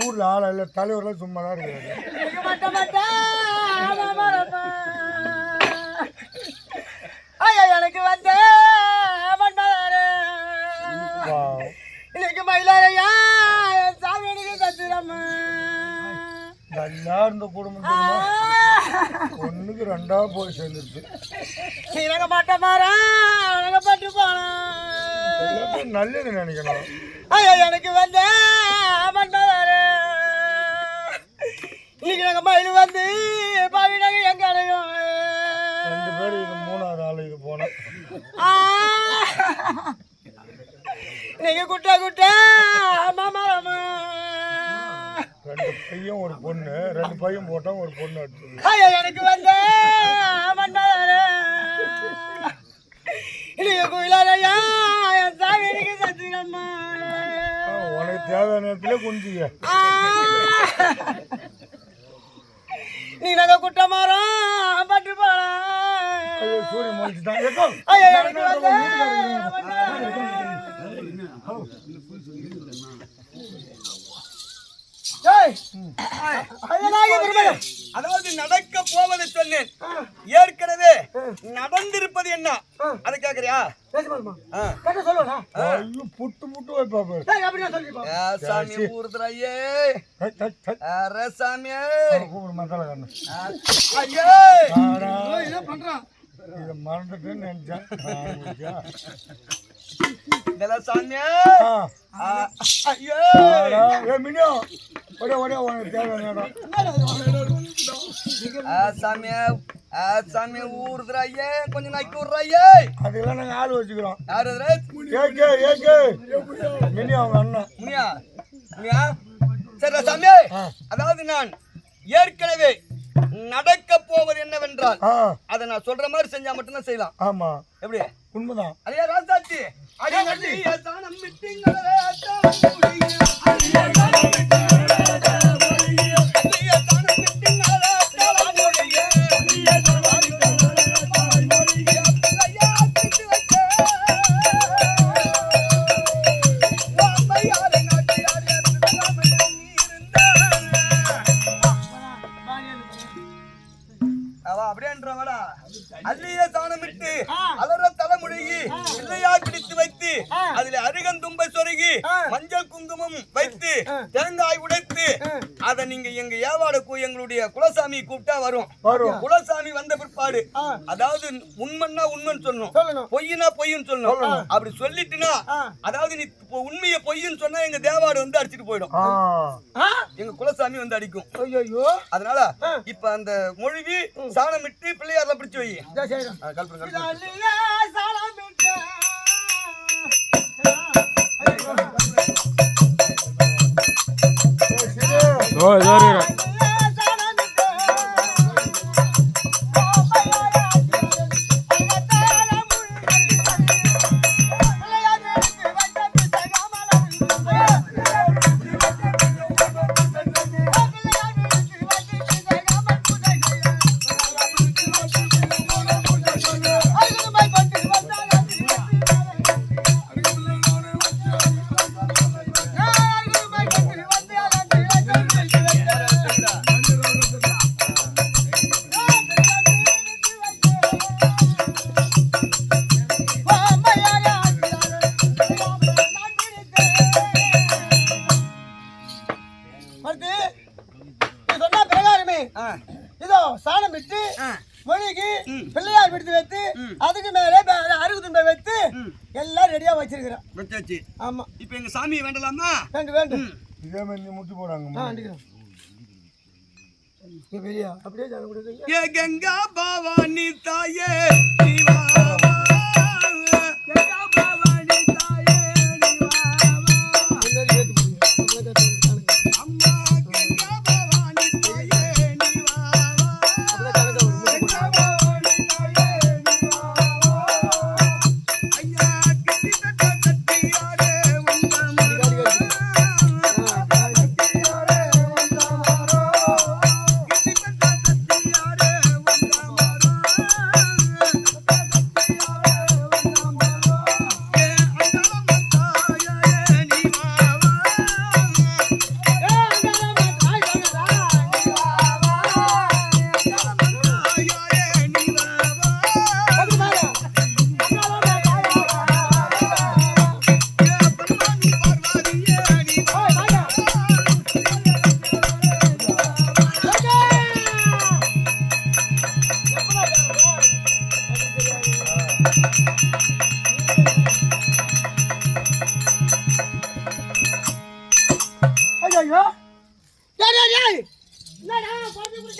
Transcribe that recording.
ஊர்ல ஆள் இல்லை தலைவர்லாம் சும்மா தான் இருக்காரு எனக்கு வந்த. இன்னைக்கு மயிலாரையா சாமி எனக்கு தத்துரம்மா நல்லா இருந்த குடும்பம் ஒண்ணுக்கு ரெண்டா போய் சேர்ந்துருச்சு. எனக்கு மட்ட மரம் எனக்கு பட்டு எல்லாத்தையும் நல்லது நினைக்கணும் ஐயா எனக்கு வந்த. இன்னைக்கு நாங்க மயில் வந்து பாவினாங்க எங்க அடையும் ரெண்டு பேரும் இது மூணாவது ஆள் இது போனோம்! நீங்க குட்ட குட்ட மாமரமா ரெண்டு பையன் ஒரு பொண்ணு ரெண்டு பையன் போட்டோம் ஒரு பொண்ணு அடிச்சது ஐயா எனக்கு வந்த மன்மதரே. நீங்க குயிலாரையா தேவையான நேரத்துல குஞ்சிக்க நீ நாங்க குட்ட மரம் பட்டு போலாம் ஐயோ சூரியன் முடிச்சுட்டான் ஏய் ஐயா திரும்ப அதாவது நடக்க போவதை சொன்னேன். ஏற்கனவே நடந்திருப்பது என்ன? அதை கேக்குறியா? புட்டு புட்டு வைப்பா பாரு. ஏய் அப்படியே சொல்லிப்பா ஏ, சாமி. அரே சாமியே என்ன பண்றான் இதை மறந்துட்டேன்னு நினைச்சேன் இதெல்லாம் சாமியே. ஐயோ. மினியோ ஒரே ஒரே உனக்கு தேவையான இடம். சாமியே சாமி ஊர்துறாயே கொஞ்சம் நக்கி விடுறாயே அதெல்லாம் நாங்கள் ஆள் வச்சுக்கிறோம். யாரு? ஏகே ஏகே மினியோ அவங்க அண்ணன். முனியா முனியா. சரி சாமி ஆ. அதாவது நான் ஏற்கனவே நடக்க போவது என்னவென்றால் அதை நான் சொல்ற மாதிரி செஞ்சா மட்டும்தான் செய்யலாம். ஆமா. எப்படி? உண்மைதான். அதே ராசாச்சி அதே நட்டி குங்குமம் வைத்து தேங்காய் உடைத்து அத நீங்க எங்க ஏவாட கூ எங்களுடைய குலசாமி கூப்பிட்டா வரும். குலசாமி வந்த பிற்பாடு அதாவது உண்மைன்னா உண்மைன்னு சொல்லணும். பொய்னா பொய்ன்னு சொல்லணும். அப்படி சொல்லிட்டுனா அதாவது நீ இப்போ உண்மையை பொய்ன்னு சொன்னா எங்க தேவாடு வந்து அடிச்சிட்டு போயிடும். எங்க குலசாமி வந்து அடிக்கும். ஐயோ அதனால இப்ப அந்த மொழிவி சாணமிட்டு பிள்ளையார்ல பிடிச்சு வை. ஆ, கல்பனை கல்பனை அடுத்து, சொன்ன பிரகாரமே. ஆ, இதோ சாணம் விட்டு ஆ. மொழிக்கு பிள்ளையார் பிடித்து வைத்து அதுக்கு மேலே அருகு துண்டை வைத்து எல்லாம் ரெடியா வச்சிருக்கிறேன் வச்சாச்சு. ஆமா. இப்ப எங்க சாமியை வேண்டலாமா? வேண்டும் வேண்டும் இதே மாதிரி நீ முட்டி நீ பெரியா அப்படியே கங்கா பவானி தாயே